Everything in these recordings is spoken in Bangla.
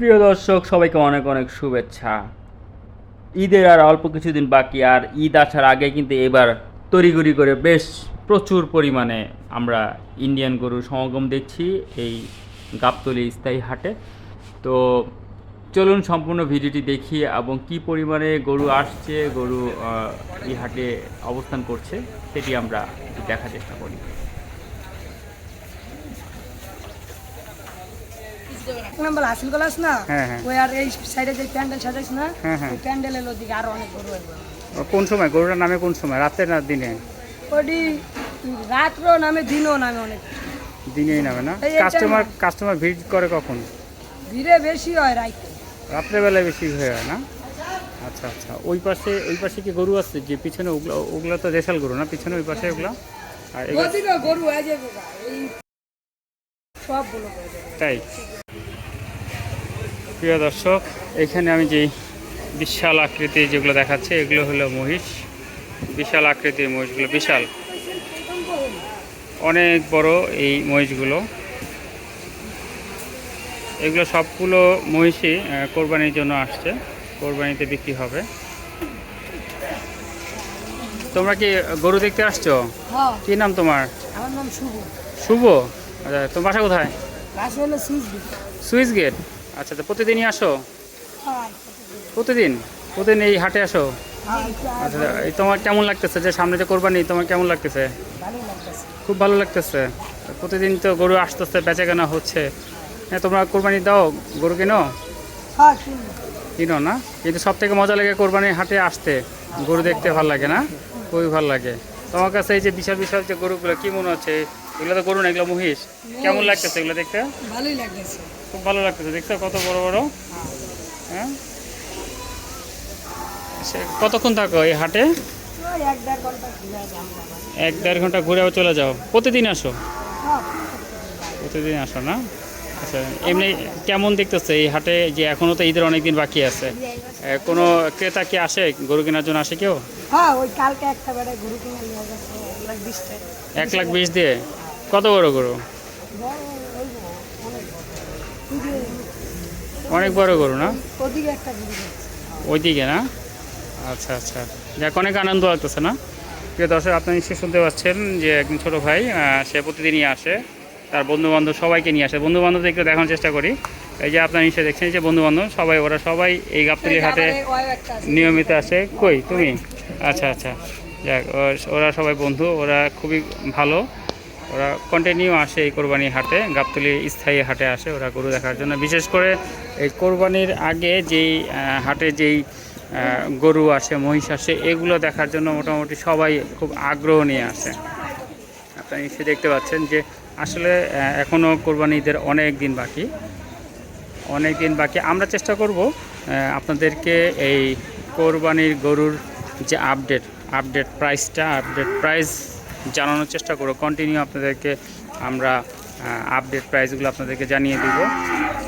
প্রিয় দর্শক, সবাইকে অনেক অনেক শুভেচ্ছা। ঈদের আর অল্প কিছুদিন বাকি, আর ঈদ আসার আগে কিন্তু এবার তড়িঘড়ি করে বেশ প্রচুর পরিমাণে আমরা ইন্ডিয়ান গরুর সমাগম দেখছি এই গাবতলি স্থায়ী হাটে। তো চলুন সম্পূর্ণ ভিডিওটি দেখি এবং কি পরিমাণে গরু আসছে, গরু এই হাটে অবস্থান করছে, সেটি আমরা দেখার চেষ্টা করি। এক নম্বর হাসিল কলাস না হ্যাঁ, হ্যাঁ। ওই আর এই সাইডে যে প্যান্ডেল সাজাইছ না হ্যাঁ। ওই প্যান্ডেলের ওদিকে আরও অনেক গরু কোন সময়? গরুটার নামে কোন সময়? রাতে না দিনে? ওটি রাত্রও নামে দিনও নামে অনেক। দিনেই নামে না? কাস্টমার কাস্টমার ভিড় করে কখন? ভিড়ে বেশি হয় রাইতে। রাত্রেবেলায় বেশি হয়ে হয় না? আচ্ছা আচ্ছা। ওই পাশে ওই পাশে কি গরু আছে? যে পিছনে ওগুলো ওগুলো তো দেশাল গরু না? পিছনে ওই পাশে ওগুলো? আর গরু সবগুলো তাই? প্রিয় দর্শক এখানে আমি যেই বিশাল আকৃতি যেগুলো দেখাচ্ছে এগুলো হলো মহিষ। বিশাল আকৃতির মহিষগুলো বিশাল। অনেক বড় এই মহিষগুলো। এগুলো সবগুলো মহিষই কোরবানির জন্য আসছে। কোরবানিতে বিক্রি হবে। তোমরা কি গরু দেখতে আসছো? হ্যাঁ। কি নাম তোমার? আমার নাম শুভ। শুভ? আচ্ছা তোমার বাসা কোথায়? হলো সুইচবি সুইচ গেট। আচ্ছা তো প্রতিদিনই আসো? প্রতিদিন? প্রতিদিন এই হাটে আসো? আচ্ছা এই তোমার কেমন লাগতেছে? যে সামনে যে কোরবানি তোমার কেমন লাগতেছে? খুব ভালো লাগতেছে। প্রতিদিন তো গরু আসতেছে বেচা কেনা হচ্ছে। হ্যাঁ তোমরা কোরবানি দাও গরু কিনো? হ্যাঁ কিনো। না? কিন্তু সব থেকে মজা লাগে কোরবানির হাটে আসতে। গরু দেখতে ভালো লাগে না? খুবই ভালো লাগে। তোমার কাছে এই যে বিশাল বিশাল যে গরুগুলো কি মনে হচ্ছে? এগুলো তো গরু না এগুলো মহিষ। কেমন লাগতেছে এগুলো দেখতে? ভালোই লাগতেছে। খুব ভালো লাগতেছে দেখছ কত বড় বড়? হ্যাঁ। সে- কতক্ষণ থাকো এই হাটে? এক দেড় ঘণ্টা ঘুরে ঘুরেও চলে যাও। প্রতিদিন আসো? হ্যাঁ। প্রতিদিন আসো না? আচ্ছা এমনি কেমন দেখতেছে এই হাটে যে এখনও তো ঈদের অনেক দিন বাকি আছে? কোনো ক্রেতা কি আসে? গরু কেনার জন্য আসে কেউ? হ্যাঁ ওই কালকে একটা বেড়ে গরু কিনে নিয়ে গেছে এক লাখ বিশ দিয়ে। কত বড় গরু? অনেক বড় গরু না? ওইদিকে না? আচ্ছা আচ্ছা। যাক অনেক আনন্দ লাগতেছে না? প্রিয় দর্শক আপনি নিশ্চয়ই শুনতে পাচ্ছেন যে একজন ছোটো ভাই সে প্রতিদিনই আসে। তার বন্ধু বান্ধব সবাইকে নিয়ে আসে। বন্ধু বান্ধবদের একটু দেখানোর চেষ্টা করি। এই যে আপনার নিশ্চয়ই দেখছেন এই যে বন্ধু বান্ধব সবাই ওরা সবাই এই গাবতলি হাটে আছে। নিয়মিত আসে। কই তুমি? আচ্ছা আচ্ছা। যাক ওরা সবাই বন্ধু ওরা খুবই ভালো। ওরা কন্টিনিউ আসে এই কোরবানি হাটে গাবতলি স্থায়ী হাটে আসে ওরা গরু দেখার জন্য। বিশেষ করে এই কোরবানির আগে যেই হাটে যেই গরু আসে মহিষ আসে এগুলো দেখার জন্য মোটামুটি সবাই খুব আগ্রহ নিয়ে আসে। আপনারা নিশ্চয়ই দেখতে পাচ্ছেন যে আসলে এখনও কোরবানি ঈদের অনেক দিন বাকি। অনেক দিন বাকি। আমরা চেষ্টা করব আপনাদেরকে এই কোরবানির গরুর যে আপডেট আপডেট প্রাইসটা, আপডেট প্রাইস জানানোর চেষ্টা করব। কন্টিনিউ আপনাদেরকে আমরা আপডেট প্রাইসগুলো আপনাদেরকে জানিয়ে দিব।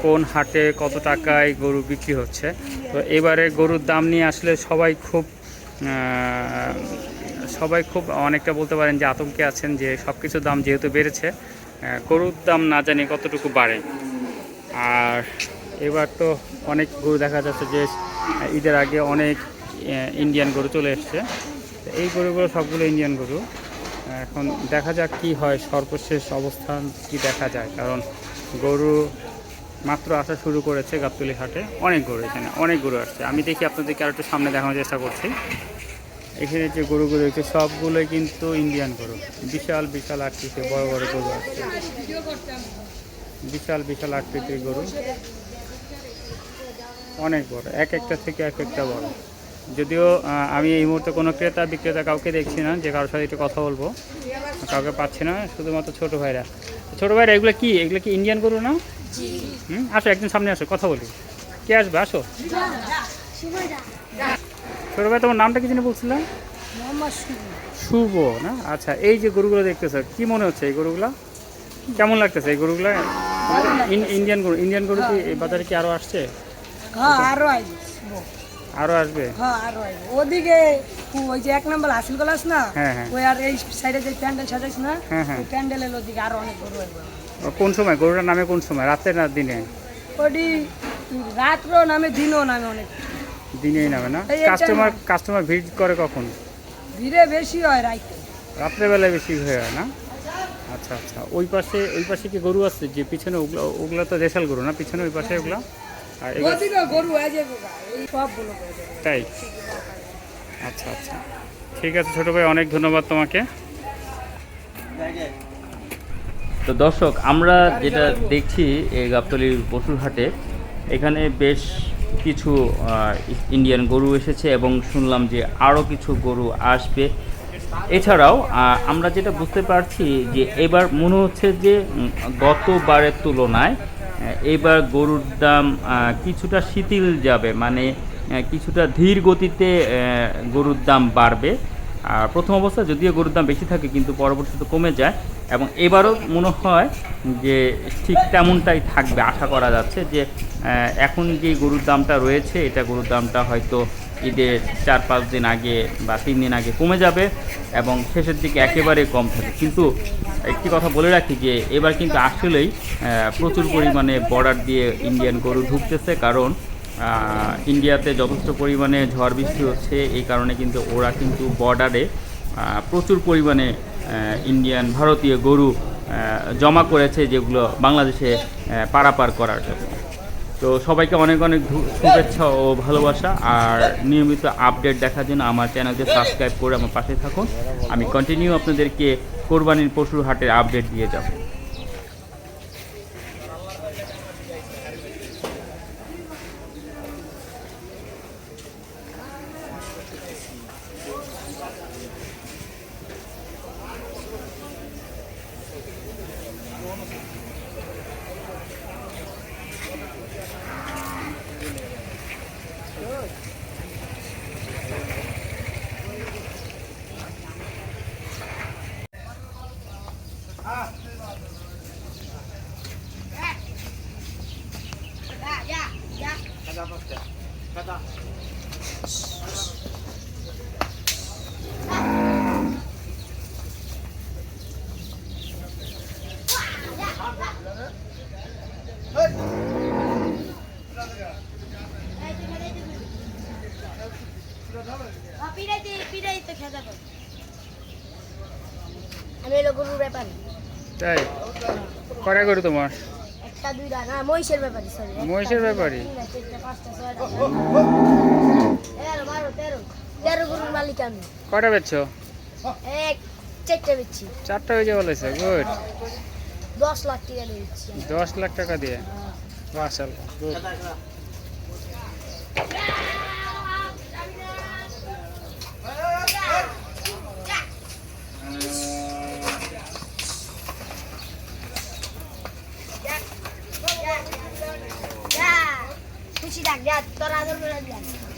কোন হাটে কত টাকায় গরু বিক্রি হচ্ছে। তো এবারে গরুর দাম নিয়ে আসলে সবাই খুব সবাই খুব অনেকটা বলতে পারেন যে আতঙ্কে আছেন যে সব কিছুর দাম যেহেতু বেড়েছে গরুর দাম না জানি কতটুকু বাড়ে। আর এবার তো অনেক গরু দেখা যাচ্ছে যে ঈদের আগে অনেক ইন্ডিয়ান গরু চলে এসছে। এই গরুগুলো সবগুলো ইন্ডিয়ান গরু। এখন দেখা যাক কি হয়, সর্বশেষ অবস্থান কি দেখা যায়। কারণ গরু মাত্র আসা শুরু করেছে গাবতলি হাটে। অনেক গরু এখানে, অনেক গরু আসছে। আমি দেখি আপনাদেরকে আর একটু সামনে দেখানোর চেষ্টা করছি। এখানে যে গরুগুলো রয়েছে সবগুলোই কিন্তু ইন্ডিয়ান গরু বিশাল বিশাল আকৃতির বড় বড় গরু আছে বিশাল বিশাল আকৃতির গরু অনেক বড় এক একটা থেকে এক একটা বড় যদিও আমি এই মুহূর্তে কোনো ক্রেতা বিক্রেতা কাউকে দেখছি না যে কারোর সাথে একটু কথা বলব কাউকে পাচ্ছি না শুধুমাত্র ছোট ভাইরা ছোট ভাইরা এগুলো কি এগুলো কি ইন্ডিয়ান গরু না হুম আসো একদিন সামনে আসো কথা বলি কে আসবে আসো ছোট ভাই তোমার নামটা কি জানি বলছিলাম? শুভ। না? আচ্ছা এই যে গরুগুলো দেখতেছো কি মনে হচ্ছে এই গরুগুলা? কেমন লাগতেছে এই গরুগুলা? ইন্ডিয়ান গরু ইন্ডিয়ান গরু কি এই বাজারে কি আরও আসছে? হ্যাঁ আরও আসবে। হ্যাঁ আরও আইবে ওদিকে ওই যে এক নম্বর হাসিল কলাস না হ্যাঁ, হ্যাঁ। ওই আর এই সাইডে যে প্যান্ডেল সাজাইছ না হ্যাঁ, হ্যাঁ। ওই প্যান্ডেলের ওদিকে আরও অনেক গরু আসবে। কোন সময়? গরুটার নামে কোন সময়? রাতে না দিনে? ওটি রাত্রও নামে দিনও নামে অনেক। দিনেই নামে না? কাস্টমার কাস্টমার ভিড় করে কখন? ভিড়ে বেশি হয় রাইতে। রাত্রেবেলায় বেশি হয়ে হয় না? আচ্ছা আচ্ছা। ওই পাশে ওই পাশে কি গরু আছে? যে পিছনে ওগুলো ওগুলো তো দেশাল গরু না? পিছনে ওই পাশে ওগুলো? আর গরু আছে গোগা, এই সবগুলো তাই? আচ্ছা আচ্ছা। ঠিক আছে ছোটো ভাই অনেক ধন্যবাদ তোমাকে। তো দর্শক আমরা যেটা দেখছি এই গাবতলির পশুরহাটে এখানে বেশ কিছু ইন্ডিয়ান গরু এসেছে এবং শুনলাম যে আরও কিছু গরু আসবে। এছাড়াও আমরা যেটা বুঝতে পারছি যে এবার মনে হচ্ছে যে গতবারের তুলনায় এবার গরুর দাম কিছুটা শিথিল যাবে। মানে কিছুটা ধীর গতিতে গরুর দাম বাড়বে। প্রথম অবস্থায় যদিও গরুর দাম বেশি থাকে, কিন্তু পরবর্তীতে কমে যায়। এবং এবারও মনে হয় যে ঠিক তেমনটাই থাকবে, আশা করা যাচ্ছে যে এখন যে গরুর দামটা রয়েছে, এটা গরুর দামটা হয়তো ঈদের চার পাঁচ দিন আগে বা তিন দিন আগে কমে যাবে এবং শেষের দিকে একেবারে কম থাকে কিন্তু একটি কথা বলে রাখি যে, এবার কিন্তু আসলেই প্রচুর পরিমাণে বর্ডার দিয়ে ইন্ডিয়ান গরু ঢুকতেছে। কারণ ইন্ডিয়াতে যথেষ্ট পরিমাণে ঝড় বৃষ্টি হচ্ছে, এই কারণে কিন্তু ওরা কিন্তু বর্ডারে প্রচুর পরিমাণে ইন্ডিয়ান ভারতীয় গরু জমা করেছে যেগুলো বাংলাদেশে পারাপার করার জন্য। তো সবাইকে অনেক অনেক শুভেচ্ছা ও ভালোবাসা, আর নিয়মিত আপডেট দেখার জন্য আমার চ্যানেলকে সাবস্ক্রাইব করে আমার পাশে থাকুন। আমি কন্টিনিউ আপনাদেরকে কোরবানির পশুর হাটের আপডেট দিয়ে যাব। আমি গরুর ব্যাপারী। তাই? কটা গরু তোমার? একটা দুইটা না মহিষের ব্যাপারী সরি মহিষের ব্যাপারী? তেরো গরুর মালিক আমি। কটা বেচছো? এক চারটে বেচছি। চারটা হয়ে যাওয়া বলেছে গুড। দশ লাখ টাকা দিয়ে দশ লাখ টাকা দিয়ে? মাশাল গুড। જાગ્યા તો રાદર મેળા જાગ્યા